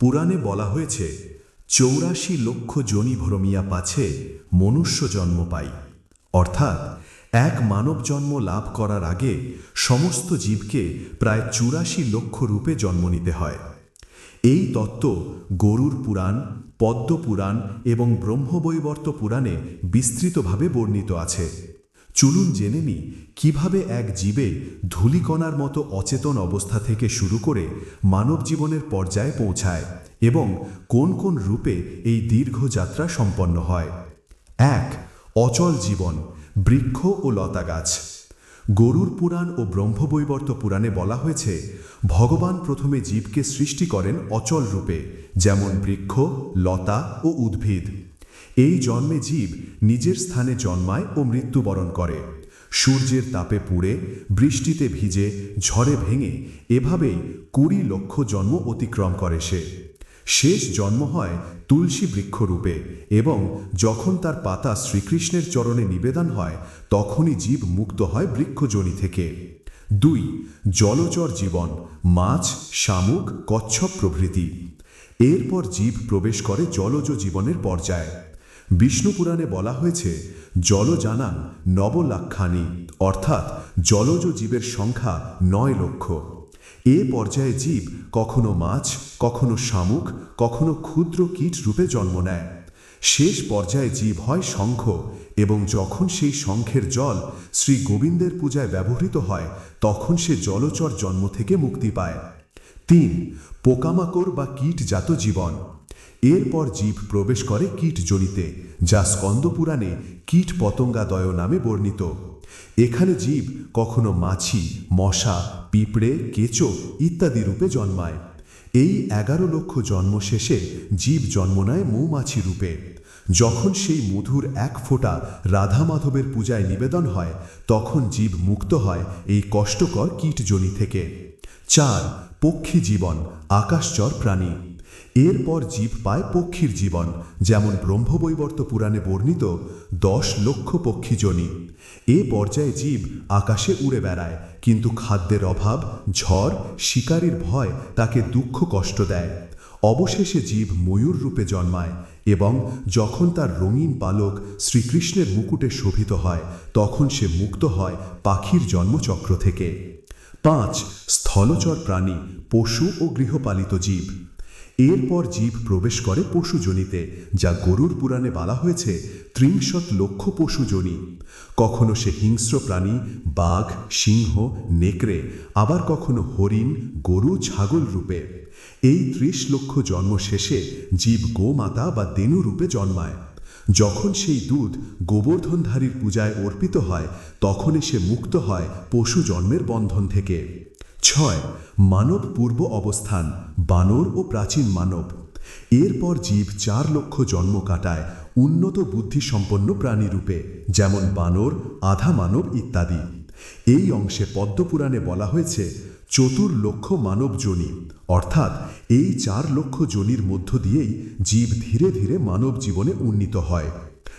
পুরাণে বলা হয়েছে, চৌরাশি লক্ষ জনি ভরমিয়া পাছে মনুষ্য জন্ম পাই। অর্থাৎ, এক মানব জন্ম লাভ করার আগে সমস্ত জীবকে প্রায় চুরাশি লক্ষ রূপে জন্ম নিতে হয়। এই তত্ত্ব গরুর পুরাণ পদ্ম পুরাণ এবং ব্রহ্মবৈবর্ত পুরাণে বিস্তৃতভাবে বর্ণিত আছে। চলুন জেনে নি কীভাবে এক জীবে ধূলিকণার মতো অচেতন অবস্থা থেকে শুরু করে মানব জীবনের পর্যায়ে পৌঁছায় এবং কোন কোন রূপে এই দীর্ঘ যাত্রা সম্পন্ন হয়। এক, অচল জীবন, বৃক্ষ ও লতা গাছ। গরুর পুরাণ ও ব্রহ্মবৈবর্ত পুরাণে বলা হয়েছে, ভগবান প্রথমে জীবকে সৃষ্টি করেন অচল রূপে, যেমন বৃক্ষ, লতা ও উদ্ভিদ। এই জন্মে জীব নিজের স্থানে জন্মায় ও মৃত্যুবরণ করে। সূর্যের তাপে পুড়ে, বৃষ্টিতে ভিজে, ঝড়ে ভেঙে, এভাবেই কুড়ি লক্ষ জন্ম অতিক্রম করে সে। শেষ জন্ম হয় তুলসী বৃক্ষরূপে এবং যখন তার পাতা শ্রীকৃষ্ণের চরণে নিবেদন হয়, তখনই জীব মুক্ত হয় বৃক্ষজনি থেকে। দুই, জলচর জীবন, মাছ, শামুক, কচ্ছপ প্রভৃতি। এরপর জীব প্রবেশ করে জলজ জীবনের পর্যায়ে। বিষ্ণু পুরাণে বলা হয়েছে জলজানান নবলাক্ষানি অর্থাৎ জলজ জীবের সংখ্যা নয় লক্ষ। এ পর্যায়ে জীব কখনো মাছ, কখনো শামুক, কখনো ক্ষুদ্র কীট রূপে জন্ম নেয়। শেষ পর্যায়ে জীব হয় শঙ্খ এবং যখন সেই শঙ্খের জল শ্রী গোবিন্দের পূজায় ব্যবহৃত হয়, তখন সে জলচর জন্ম থেকে মুক্তি পায়। তিন, পোকামাকড় বা কীটজাত জীবন। এরপর জীব প্রবেশ করে কীট কীটজনিতে, যা স্কন্দপুরাণে কীট পতঙ্গাদয় নামে বর্ণিত। এখানে জীব কখনো মাছি, মশা, পিঁপড়ে, কেঁচো ইত্যাদি রূপে জন্মায়। এই এগারো লক্ষ জন্ম শেষে জীব জন্ম নেয় মৌমাছি রূপে। যখন সেই মধুর এক ফোঁটা রাধা মাধবের পূজায় নিবেদন হয়, তখন জীব মুক্ত হয় এই কষ্টকর কীটজনি থেকে। চার, পক্ষী জীবন, আকাশচর প্রাণী। এরপর জীব পায় পক্ষীর জীবন, যেমন ব্রহ্মবৈবর্ত পুরাণে বর্ণিত, দশ লক্ষ পক্ষীজনী এ পর্যায়ে জীব আকাশে উড়ে বেড়ায়, কিন্তু খাদ্যের অভাব, ঝড়, শিকারীর ভয় তাকে দুঃখ কষ্ট দেয়। অবশেষে জীব ময়ূর রূপে জন্মায় এবং যখন তার রঙিন পালক শ্রীকৃষ্ণের মুকুটে শোভিত হয়, তখন সে মুক্ত হয় পাখির জন্মচক্র থেকে। পাঁচ, স্থলচর প্রাণী, পশু ও গৃহপালিত জীব। এরপর জীব প্রবেশ করে পশুজনিতে যা গরুর পুরাণে বলা হয়েছে ত্রিংশত লক্ষ পশুজনি কখনো সে হিংস্র প্রাণী, বাঘ, সিংহ, নেকড়ে, আবার কখনো হরিণ, গরু, ছাগল রূপে। এই ত্রিশ লক্ষ জন্ম শেষে জীব গোমাতা বা দেনু রূপে জন্মায়। যখন সেই দুধ গোবর্ধনধারীর পূজায় অর্পিত হয় তখন সে মুক্ত হয় পশু জন্মের বন্ধন থেকে। ছয়, মানব পূর্ব অবস্থান। বানর ও প্রাচীন মানব। এরপর জীব চার লক্ষ জন্ম কাটায় উন্নত বুদ্ধিসম্পন্ন প্রাণীরূপে যেমন বানর, আধা মানব ইত্যাদি। এই অংশে পদ্মপুরাণে বলা হয়েছে, চতুর লক্ষ মানব জনি। অর্থাৎ এই চার লক্ষ জনির মধ্য দিয়েই জীব ধীরে ধীরে মানব জীবনে উন্নীত হয়।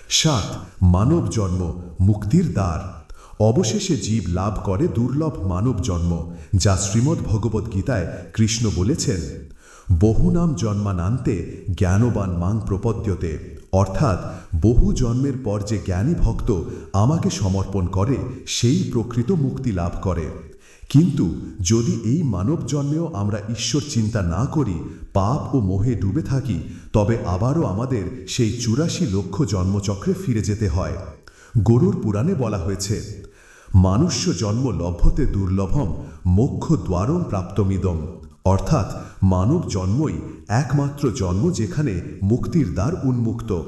সাত, মানব জন্ম, মুক্তির দ্বার। অবশেষে জীব লাভ করে দুর্লভ মানব জন্ম, যা শ্রীমদ্ ভগবদ্ গীতায় কৃষ্ণ বলেছেন। বহু নাম জন্মানান্তে জ্ঞানবান মাং প্রপদ্যতে, অর্থাৎ বহু জন্মের পর যে জ্ঞানী ভক্ত আমাকে সমর্পণ করে, সেই প্রকৃত মুক্তি লাভ করে। কিন্তু যদি এই মানব জন্মেও আমরা ঈশ্বর চিন্তা না করি, পাপ ও মোহে ডুবে থাকি, তবে আবারও আমাদের সেই চুরাশি লক্ষ জন্মচক্রে ফিরে যেতে হয়। গরুর পুরাণে বলা হয়েছে মানুষ্য জন্ম লভ্যতে দুর্লভম মোক্ষ দ্বারম প্রাপ্তমিদম। অর্থাৎ মানব জন্মই একমাত্র জন্ম যেখানে মুক্তির দ্বার উন্মুক্ত।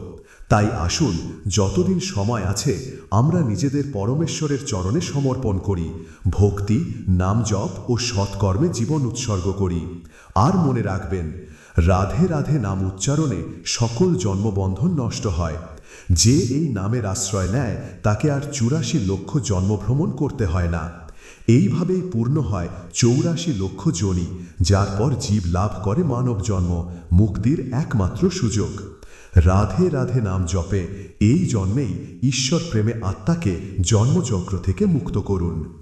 তাই আসুন, যতদিন সময় আছে, আমরা নিজেদের পরমেশ্বরের চরণে সমর্পণ করি, ভক্তি, নাম জপ ও সৎকর্মে জীবন উৎসর্গ করি। আর মনে রাখবেন, রাধে রাধে নাম উচ্চারণে সকল জন্মবন্ধন নষ্ট হয়। যে এই নামের আশ্রয় নেয়, তাকে আর চুরাশি লক্ষ জন্মভ্রমণ করতে হয় না। এইভাবেই পূর্ণ হয় চৌরাশি লক্ষ জনি, যার পর জীব লাভ করে মানব জন্ম, মুক্তির একমাত্র সুযোগ। রাধে রাধে নাম জপে, এই জন্মেই ঈশ্বর প্রেমে আত্মাকে জন্মচক্র থেকে মুক্ত করুন।